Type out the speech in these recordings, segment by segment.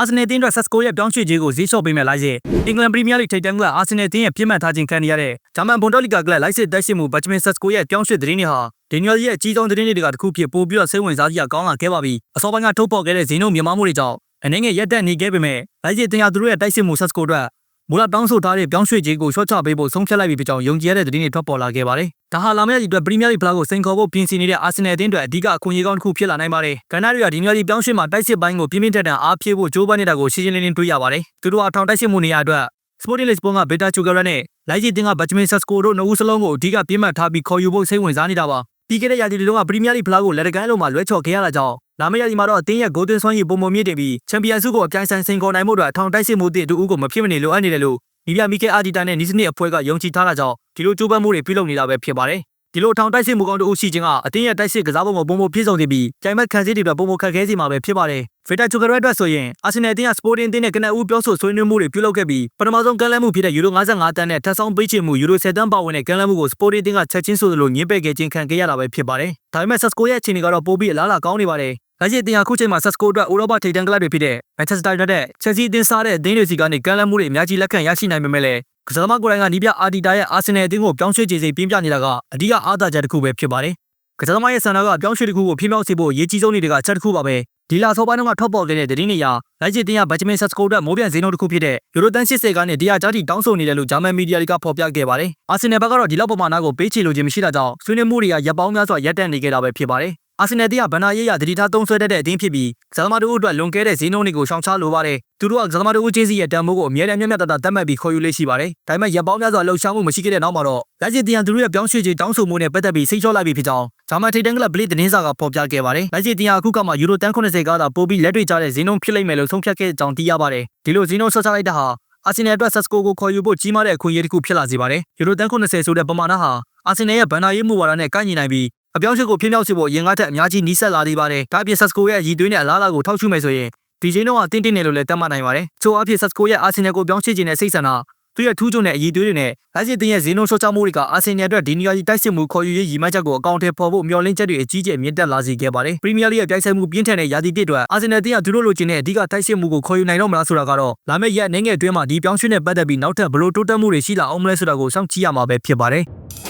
အာဆင်နယ်တင်းအတွက်ဆက်စကိုရဲ့ပြောင်းရွှေ့ခြင်းကိုဈေးလျှော့ပေးမဲ့လိုက်စေအင်္ဂလန်ပရီးမီးယားလိထိပ်တန်းကအာဆင်နယ်တင်းရဲ့ပြစ်မှတ်ထားခြင်းခံရတဲ့ဂျာမန်ဘွန်ဒေါလီကာကလပ်လိုက်စစ်တိုက်စစ်မှုဘတ်ချမင်ဆက်စကိုရဲ့ပြောင်းရွှေ့သတင်းတွေဟာဒီညော်ရဲ့အကြီးဆုံးသတင်းတွေကတစ်ခုဖြစ်ပို့ပြီးတော့စိတ်ဝင်စားစရာကောင်းလာခဲ့ပါပြီအစောပိုင်းကထုတ်ပေါ်ခဲ့တဲ့ဈေးနှုန်းမြင့်မားမှုတွေကြောင့်အနေငယ်ရက်တက်နေခဲ့ပေမဲ့လိုက်စစ်တင်ရသူတို့ရဲ့တိုက်စစ်မှုဆက်စကိုအတွက် မူလတောင်းဆိုထားတဲ့ပြောင်းရွှေ့ခြင်းကိုရှော့ချပေးဖို့ဆုံးဖြတ်လိုက်ပြီဖြစ်ကြောင်းယုံကြည်ရတဲ့သတင်းတွေထွက်ပေါ်လာခဲ့ပါတယ်။ဒါဟာလာမယ့်ရက်အတွက်ပရီးမီးယားလိဖလားကိုစိန်ခေါ်ဖို့ပြင်ဆင်နေတဲ့အာဆင်နယ်အသင်းအတွက်အဓိကအခွင့်အရေးကောင်းတစ်ခုဖြစ်လာနိုင်ပါတယ်။ကနရီယာဒီမျိုးဒီပြောင်းရွှေ့မှာတိုက်စစ်ပိုင်းကိုပြင်းပြင်းထန်ထန်အားဖြည့်ဖို့ကြိုးပမ်းနေတာကိုရှင်းရှင်းလင်းလင်းတွေ့ရပါတယ်။သူတို့အထောင်တိုက်စစ်မှုနေရာအတွက် Sporting Lisbon က Beta Chukwara နဲ့လိုက်ကြီးတင်က Benjamin Sesko တို့နှစ်ဦးစလုံးကိုအဓိကပြင်းမှတ်ထားပြီးခေါ်ယူဖို့စိတ်ဝင်စားနေတာပါ။ပြီးခဲ့တဲ့ရာသီတုန်းကပရီးမီးယားလိဖလားကိုလက်တကမ်းလုံးမှာလွဲချော်ခဲ့ရတာကြောင့် လာမယ့်ရာသီမှာတော့အသင်းရဲ့ Golden Swan ရေပုံပုံမြင့်တင်ပြီးချန်ပီယံဆုကိုအပြိုင်ဆိုင်စိန်ခေါ်နိုင်မှုအတွက်အထောင်တိုက်စစ်မှုအသစ်တူဦးကိုမဖြစ်မနေလိုအပ်နေတယ်လို့နီပြမီကဲအာဒီတာနဲ့နီစနစ်အဖွဲ့ကယုံကြည်ထားတာကြောင့်ဒီလိုကြိုးပမ်းမှုတွေပြုလုပ်နေတာပဲဖြစ်ပါတယ်။ဒီလိုထောင်တိုက်စစ်မှုကောင်းတို့ရှိခြင်းကအတင်းရဲ့တိုက်စစ်ကစားပုံကိုပုံပုံပြည့်စုံနေပြီးကြိုင်မက်ခံစည်းတွေအတွက်ပုံပုံခက်ခဲစီမှာပဲဖြစ်ပါတယ်။ဗီတာချူကရက်အတွက်ဆိုရင်အာဆင်နယ်အသင်းကစပိုတင်အသင်းနဲ့ကနအူးပြောဆိုဆွေးနွေးမှုတွေပြုလုပ်ခဲ့ပြီးပထမဆုံးကမ်းလှမ်းမှုဖြစ်တဲ့ယူရို55တန်းနဲ့ထပ်ဆောင်ပေးချေမှုယူရို10တန်းပါဝင်တဲ့ကမ်းလှမ်းမှုကိုစပိုတင်အသင်းကချက်ချင်းဆိုသလိုညှင်းပယ်ခဲ့ခြင်းခံခဲ့ရတာပဲဖြစ်ပါတယ်။ဒါပေမဲ့ဆက်စကိုရဲ့အခြေအနေကတော့ပိုပြီးအလားအလာကောင်းနေပါတယ်။ လက်ရှိတင်ဟာခုချိန်မှာဆက်စကိုအတွက်ဥရောပထိပ်တန်းကလပ်တွေဖြစ်တဲ့ Manchester United, Chelsea အသင်းစားတဲ့အသင်းတွေစီကနေကမ်းလှမ်းမှုတွေအများကြီးလက်ခံရရှိနိုင်ပေမဲ့လည်းကစားသမားကိုယ်တိုင်ကနီးပြအာဒီတာရဲ့အာဆင်နယ်အသင်းကိုပြောင်းရွှေ့ခြေစိပြင်းပြနေတာကအဓိကအားသာချက်တစ်ခုပဲဖြစ်ပါတယ်။ကစားသမားရဲ့ဆန္ဒကပြောင်းရွှေ့တစ်ခုကိုပြင်းပြောင်းစေဖို့အရေးကြီးဆုံးတွေကအချက်တစ်ခုပါပဲ။ဒီလာဆောပိုင်းကထောက်ပေါ်ခဲ့တဲ့သတင်းတွေအရလိုက်ချစ်တင်ရဘတ်ချမင်ဆက်စကိုအတွက်မိုးပြန်ဈေးနှုန်းတစ်ခုဖြစ်တဲ့ယူရိုတန်80ကနေတရားကြားထိတောင်းဆိုနေတယ်လို့ဂျာမန်မီဒီယာတွေကဖော်ပြခဲ့ပါတယ်။အာဆင်နယ်ဘက်ကတော့ဒီလောက်ပမာဏကိုပေးချေလိုခြင်းမရှိတာကြောင့်ဆွေးနွေးမှုတွေကရပ်ပေါင်းများစွာရပ်တန့်နေခဲ့တာပဲဖြစ်ပါတယ်။ အာဆင်နယ်တင်းကဗန်နာရေးရဒတိထားသုံးဆွဲတတ်တဲ့အသင်းဖြစ်ပြီးကစားသမားတို့အတွက်လွန်ကဲတဲ့ဈေးနှုန်းတွေကိုရှောင်ရှားလိုပါတယ်။သူတို့ကကစားသမားတို့ချင်းစီရဲ့တန်ဖိုးကိုအမြဲတမ်းမျက်မျက်တတသတ်မှတ်ပြီးခေါ်ယူလေးရှိပါတယ်။ဒါပေမဲ့ရပ်ပေါင်းများစွာလှုပ်ရှားမှုမရှိခဲ့တဲ့နောက်မှာတော့လက်ရှိတင်းကသူတို့ရဲ့ပြောင်းရွှေ့ခြင်းတောင်းဆိုမှုနဲ့ပတ်သက်ပြီးစိတ်ချော့လိုက်ပြီဖြစ်ကြောင်းဂျာမန်ထိပ်တန်းကလပ်ဘလစ်တင်းစာကဖော်ပြခဲ့ပါတယ်။လက်ရှိတင်းကအခုကမှယူရိုတန်80ကသာပိုပြီးလက်တွေ့ကျတဲ့ဈေးနှုန်းဖြစ်လိမ့်မယ်လို့ဆုံးဖြတ်ခဲ့ကြောင်းသိရပါတယ်။ဒီလိုဈေးနှုန်းဆက်ချလိုက်တာဟာအာဆင်နယ်အတွက်ဆက်စကိုကိုခေါ်ယူဖို့ကြီးမားတဲ့အခွင့်အရေးတစ်ခုဖြစ်လာစေပါတယ်။ယူရိုတန်80ဆိုတဲ့ပမာဏဟာ အာဆင်နယ်ရဲ့ဘန်နာရေးမှုဝါဒနဲ့ကိုက်ညီနိုင်ပြီးအပြောင်းအရွှေ့ကိုပြင်းပြောင်းစေဖို့ရင်ကားထက်အများကြီးနီးစပ်လာသေးပါတယ်။ဒါအပြင်ဆက်စကိုရဲ့ရည်သွေးနဲ့အလားအလာကိုထောက်ရှုမယ်ဆိုရင်ဒီချိန်တော့အတင်းတင်းနေလို့လည်းတတ်မှတ်နိုင်ပါတယ်။ချို့အဖြစ်ဆက်စကိုရဲ့အာဆင်နယ်ကိုပြောင်းရွှေ့ခြင်းနဲ့စိတ်ဆန္ဒသူရဲ့ထူးချွန်တဲ့အည်သွေးတွေနဲ့လက်ရှိတင်ရဲ့ဈေးနှုန်းလျှော့ချမှုတွေကအာဆင်နယ်အတွက်ဒီနီယာကြီးတိုက်စစ်မှုခေါ်ယူရေးရည်မှန်းချက်ကိုအကောင့်ထဲပေါ်ဖို့မျှော်လင့်ချက်တွေအကြီးကျယ်မြင့်တက်လာစေခဲ့ပါတယ်။ပရီးမီးယားလိရဲ့တိုက်ဆိုင်မှုပြင်းထန်တဲ့ရာသီပြည့်အတွက်အာဆင်နယ်တင်ကသူတို့လိုချင်တဲ့အဓိကတိုက်စစ်မှုကိုခေါ်ယူနိုင်တော့မလားဆိုတာကတော့လာမယ့်ရက်အနေငယ်အတွင်းမှာဒီပြောင်းရွှေ့နဲ့ပတ်သက်ပြီးနောက်ထပ်ဘလို့တိုးတက်မှုတွေရှိလာအောင်မလဲဆိုတာကိုစောင့်ကြည့်ရမှာပဲဖြစ်ပါတယ်။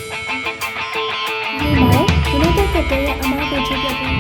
ဒီမှာဒီလိုတက်တဲ့ရဲ့အမားကိုချပြပေး